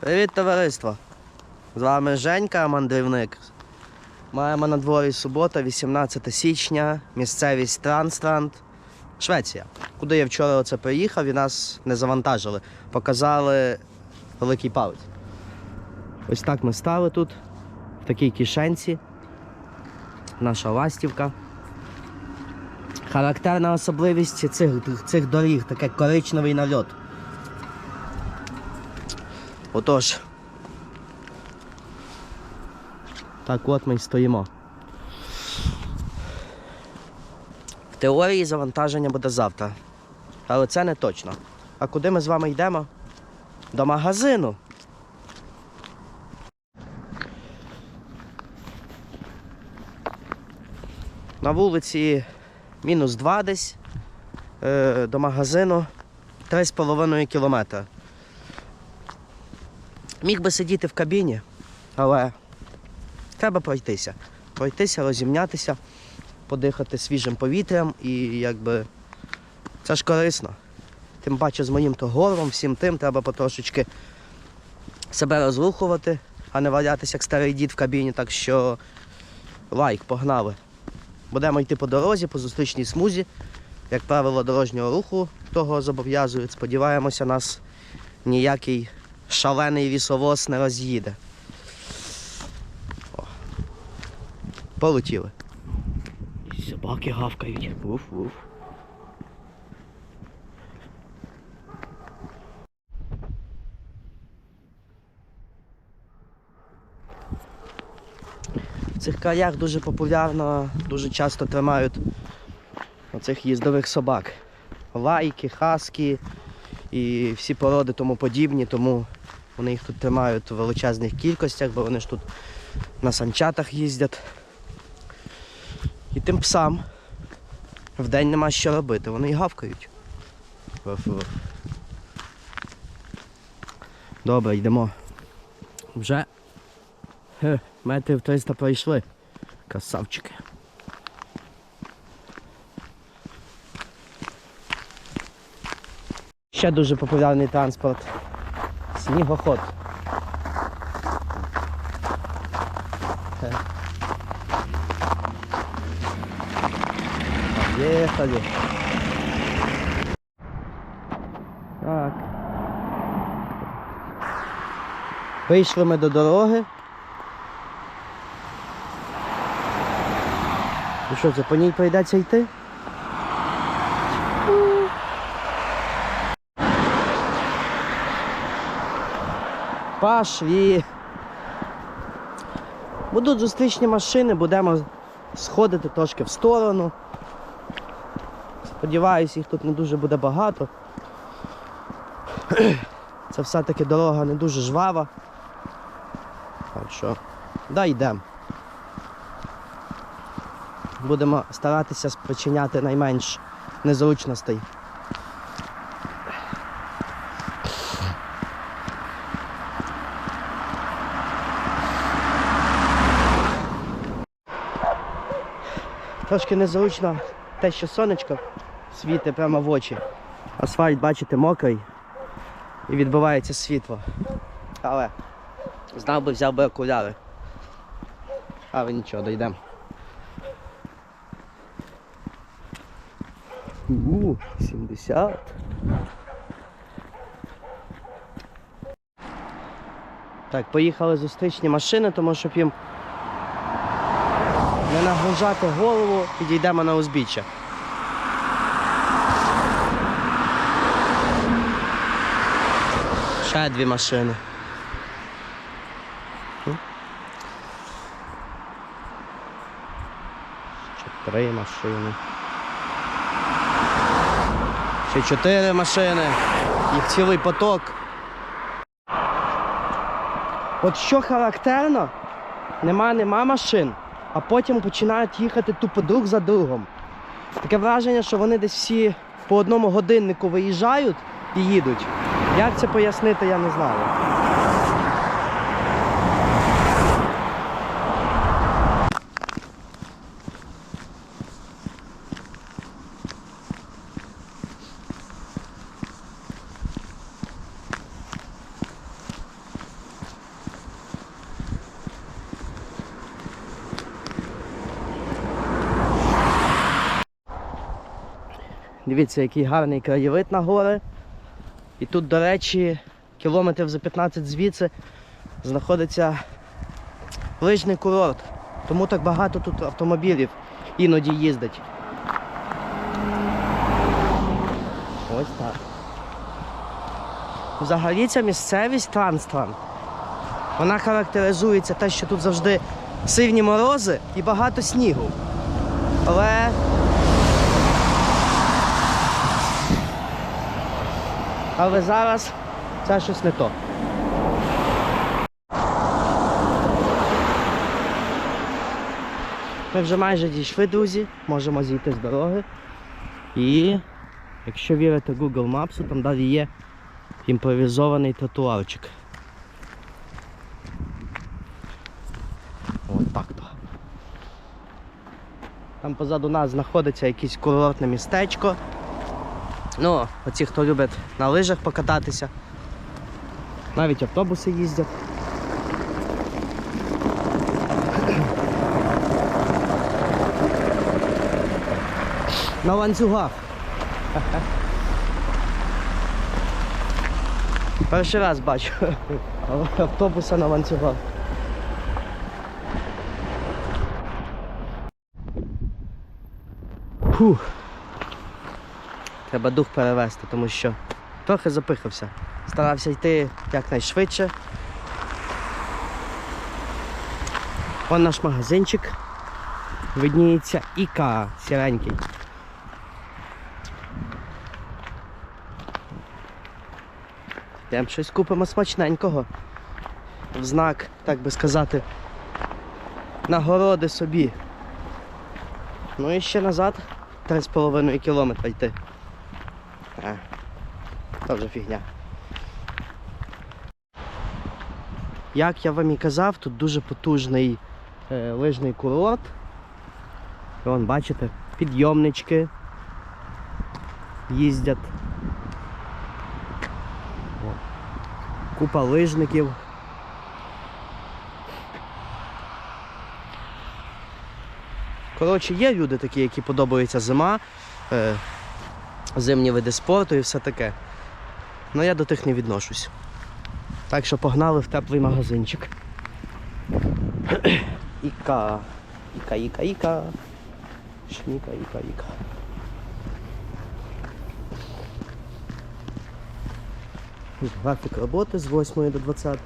Привіт, товариство! З вами Женька, мандрівник. Маємо на дворі субота, 18 січня, місцевість Транстранд, Швеція. Куди я вчора оце приїхав і нас не завантажили. Показали великий палець. Ось так ми стали тут, в такій кишенці. Наша ластівка. Характерна особливість цих, цих доріг таке коричневий нальот. Отож. Так от ми й стоїмо. В теорії завантаження буде завтра. Але це не точно. А куди ми з вами йдемо? До магазину. На вулиці мінус 2 десь. Е, до магазину 3,5 кілометра. Міг би сидіти в кабіні, але треба пройтися. Пройтися, розімнятися, подихати свіжим повітрям і якби це ж корисно. Тим паче з моїм то горлом, всім тим треба потрошечки себе розрухувати, а не валятися як старий дід в кабіні. Так що лайк, погнали. Будемо йти по дорозі, по зустрічній смузі. Як правило дорожнього руху того зобов'язують. Сподіваємося, нас ніякий шалений вісовоз не роз'їде. Полетіли. Собаки гавкають. Уф-уф. В цих краях дуже популярно, дуже часто тримають оцих їздових собак. Лайки, хаски і всі породи тому подібні, тому вони їх тут тримають у величезних кількостях, бо вони ж тут на санчатах їздять. І тим псам вдень нема що робити, вони й гавкають. Добре, йдемо. Вже метрів 300 пройшли. Красавчики. Ще дуже популярний транспорт. Снігоход. Поїхали. Так. Вийшли ми до дороги. І що це, по ній прийдеться йти? Пашлі. Будуть зустрічні машини, будемо сходити трошки в сторону. Сподіваюсь, їх тут не дуже буде багато. Це все-таки дорога не дуже жвава. Так що, да йдемо. Будемо старатися спричиняти найменш незручностей. Трошки незручно те, що сонечко світить прямо в очі. Асфальт, бачите, мокрий і відбивається світло. Але знав би, взяв би окуляри. Але нічого, дійдемо. У, 70. Так, поїхали зустрічні машини, тому щоб їм нагружати голову, підійдемо на узбіччя. Ще дві машини. Ще три машини. Ще чотири машини. Їх цілий поток. От що характерно, нема нема машин, а потім починають їхати тупо друг за другом. Таке враження, що вони десь всі по одному годиннику виїжджають і їдуть. Як це пояснити, я не знаю. Дивіться, який гарний краєвид на гори. І тут, до речі, кілометрів за 15 звідси знаходиться лижний курорт. Тому так багато тут автомобілів іноді їздить. Ось так. Взагалі ця місцевість Транстран. Вона характеризується те, що тут завжди сильні морози і багато снігу. Але Але зараз це щось не то. Ми вже майже дійшли, друзі, можемо зійти з дороги. І якщо вірити Google Maps, там далі є імпровізований тротуарчик. От так то. Там позаду нас знаходиться якесь курортне містечко. Ну, оці, хто любить на лижах покататися. Навіть автобуси їздять. На ланцюгах. Перший раз бачу автобуса на ланцюгах. Фух. Треба дух перевести, тому що трохи запихався. Старався йти якнайшвидше. Вон наш магазинчик. Видніється Іка сіренький. Йдемо щось купимо смачненького. В знак, так би сказати, нагороди собі. Ну і ще назад 3,5 кілометра йти. А, то вже фігня. Як я вам і казав, тут дуже потужний е, лижний курорт. Вон, бачите, підйомнички їздять. О, Купа лижників. Коротше, є люди такі, які подобаються зима, е, зимні види спорту і все таке. Ну я до тих не відношусь. Так що погнали в теплий магазинчик. Іка. Іка, іка, іка. Шніка, іка, іка. Графік роботи з 8 до 20.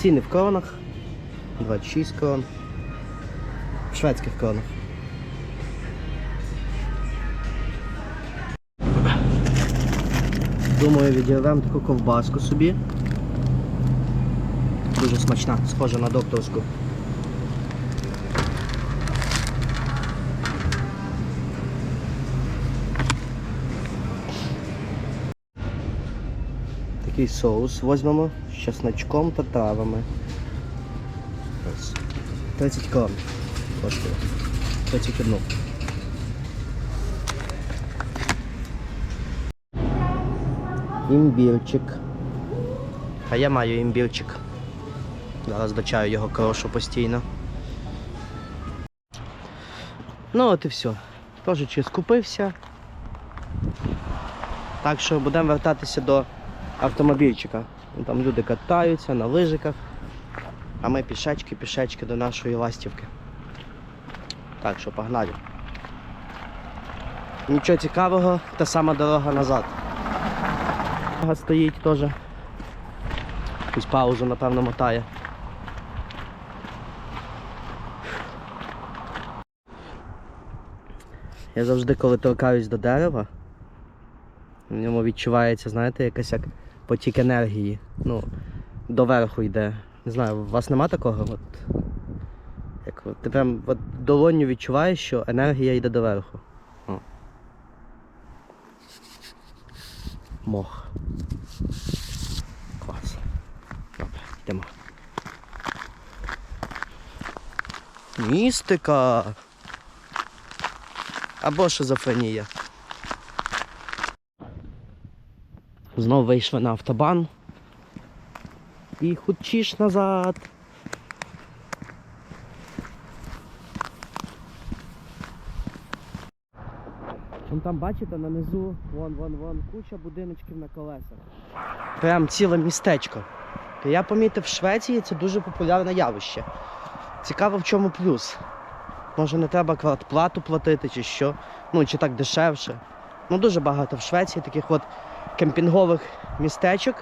Ціни в кронах. 26 крон. В шведських кронах. Думаю, відірвемо таку ковбаску собі. Дуже смачна, схожа на докторську. Такий соус візьмемо з чесночком та травами. 30 крон коштує. 31. Імбірчик. А я маю імбірчик. Зараз до чаю його крошу постійно. Ну от і все. Трошечки скупився. Так що будемо вертатися до автомобільчика. Ну, Там люди катаються на лижиках, а ми пішечки, пішечки до нашої ластівки. Так що погнали. Нічого цікавого, та сама дорога назад. Дорога стоїть теж. Якусь паузу, напевно, мотає. Я завжди, коли торкаюсь до дерева, в ньому відчувається, знаєте, якась як потік енергії. Ну, доверху йде. Не знаю, у вас нема такого? От, як, ти прям от, долонню відчуваєш, що енергія йде доверху. О. Мох. Клас. Добре, йдемо. Містика. Або шизофренія. Знов вийшли на автобан. І худчиш назад. Чим там бачите, нанизу вон вон вон куча будиночків на колесах. Прям ціле містечко. Я помітив, в Швеції це дуже популярне явище. Цікаво, в чому плюс. Може не треба квартплату платити чи що. Ну чи так дешевше. Ну дуже багато в Швеції таких от кемпінгових містечок,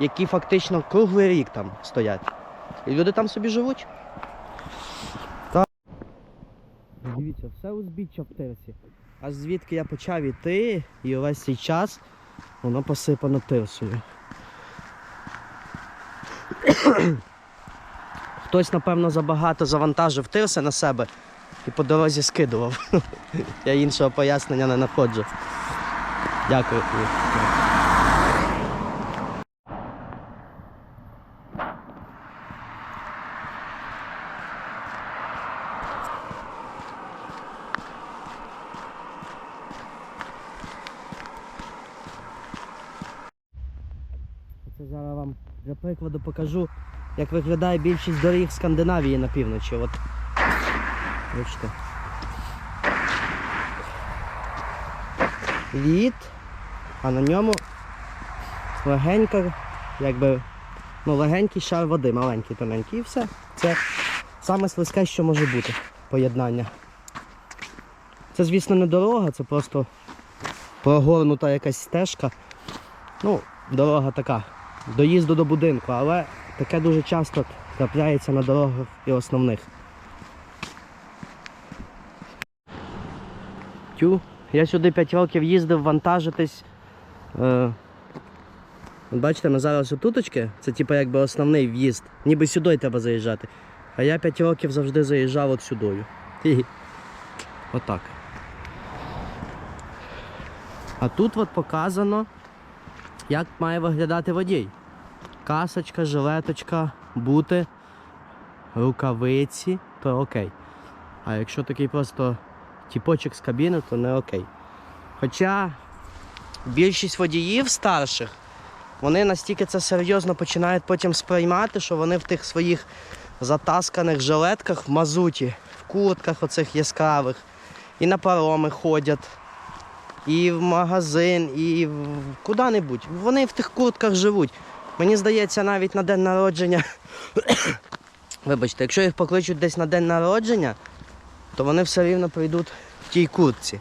які фактично круглий рік там стоять. І люди там собі живуть. Так. Дивіться, все узбіччя в тирсі. Аж звідки я почав іти, і увесь цей час воно посипано тирсою. Хтось, напевно, забагато завантажив тирси на себе і по дорозі скидував. Я іншого пояснення не знаходжу. Дякую. Це зараз вам для прикладу покажу, як виглядає більшість доріг Скандинавії на півночі. От. Бачите. Лід, а на ньому легенька, якби, ну, легенький шар води, маленький, тоненький, і все. Це саме слизьке, що може бути поєднання. Це, звісно, не дорога, це просто прогорнута якась стежка. Ну, дорога така, доїзду до будинку, але таке дуже часто трапляється на дорогах і основних. Тю, я сюди 5 років їздив вантажитись. Е, бачите, ми зараз отуточки, це типу якби основний в'їзд. Ніби сюди треба заїжджати. А я 5 років завжди заїжджав от сюдою. Отак. А тут от показано, як має виглядати водій. Касочка, жилеточка, бути, рукавиці, то окей. А якщо такий просто тіпочок з кабіни, то не окей. Хоча більшість водіїв старших, вони настільки це серйозно починають потім сприймати, що вони в тих своїх затасканих жилетках в мазуті, в куртках оцих яскравих, і на пароми ходять, і в магазин, і в куди-небудь. Вони в тих куртках живуть. Мені здається, навіть на день народження. Вибачте, якщо їх покличуть десь на день народження, то вони все рівно прийдуть в тій куртці.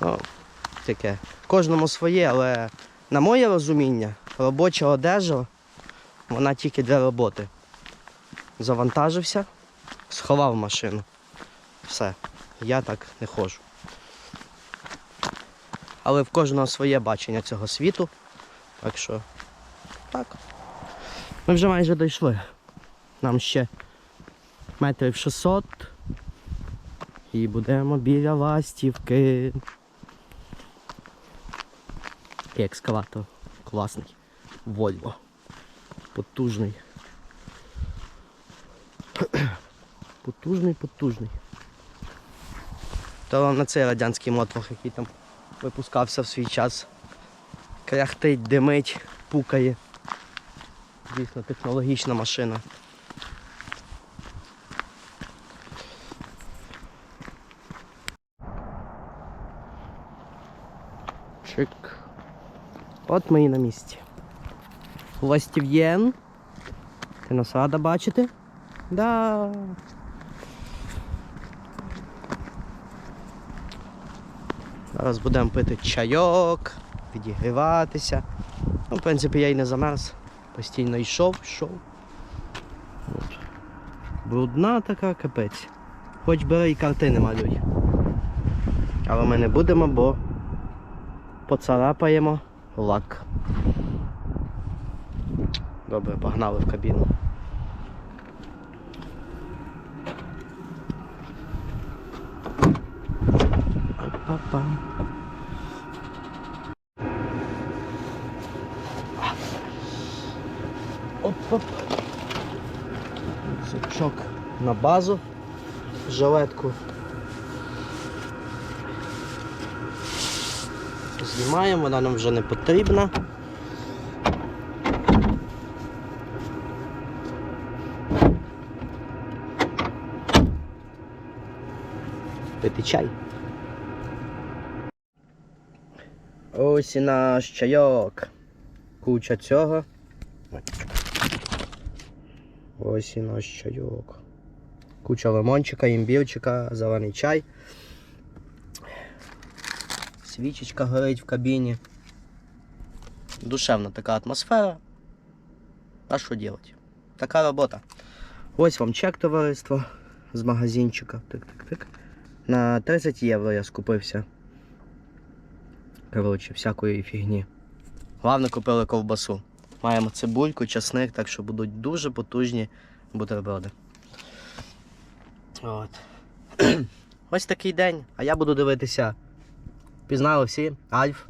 Ну, таке. Кожному своє, але на моє розуміння, робоча одежа, вона тільки для роботи. Завантажився, сховав машину. Все. Я так не ходжу. Але в кожного своє бачення цього світу. Так що, так. Ми вже майже дійшли. Нам ще метрів 600 і будемо біля ластівки. І екскаватор класний. Вольво. Потужний. Потужний, потужний. То на цей радянський мотвах, який там випускався в свій час. Кряхтить, димить, пукає. Дійсно технологічна машина. Чик. От ми і на місці. Ластів'єн. Ти нас рада бачити? Да. Зараз будемо пити чайок, відігріватися. Ну, в принципі, я й не замерз. Постійно йшов, йшов. От. Брудна така капець. Хоч бери і картини малюй. Але ми не будемо, бо поцарапаємо лак. Добре, погнали в кабіну. Па-па. на базу, жилетку. Знімаємо, вона нам вже не потрібна. Пити чай. Ось і наш чайок. Куча цього. Ось і наш чайок. Куча лимончика, імбірчика, зелений чай. Свічечка горить в кабіні. Душевна така атмосфера. А що робити? Така робота. Ось вам чек товариство з магазинчика. Тик-тик-тик. На 30 євро я скупився. Коротше, всякої фігні. Головне купили ковбасу. Маємо цибульку, часник, так що будуть дуже потужні бутерброди. От. Ось такий день. А я буду дивитися. Пізнали всі Альф.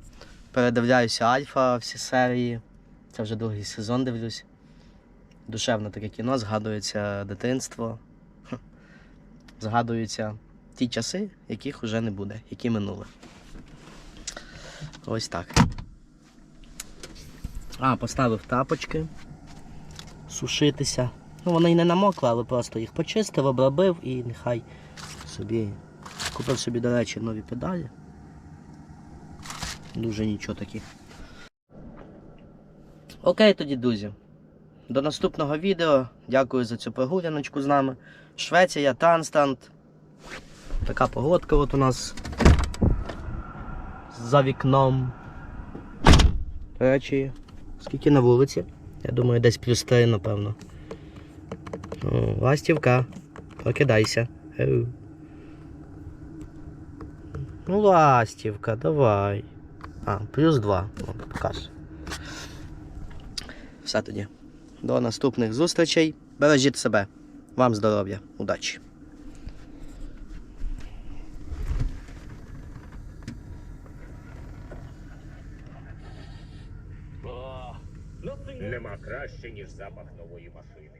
Передивляюся Альфа всі серії. Це вже другий сезон дивлюсь. Душевне таке кіно, згадується дитинство. Згадуються ті часи, яких вже не буде, які минули. Ось так. А, поставив тапочки. Сушитися. Ну, вони й не намокли, але просто їх почистив, обробив і нехай собі. Купив собі, до речі, нові педалі. Дуже нічого такі. Окей тоді, друзі. До наступного відео. Дякую за цю прогуляночку з нами. Швеція, Танстант. Така погодка от у нас за вікном. До речі, скільки на вулиці? Я думаю, десь плюс 3, напевно. О, ластівка, прокидайся. Ау. Ну, ластівка, давай. А, плюс 2. О, покаж. Все тоді. До наступних зустрічей. Бережіть себе. Вам здоров'я, удачі! Нема краще, ніж запах нової машини.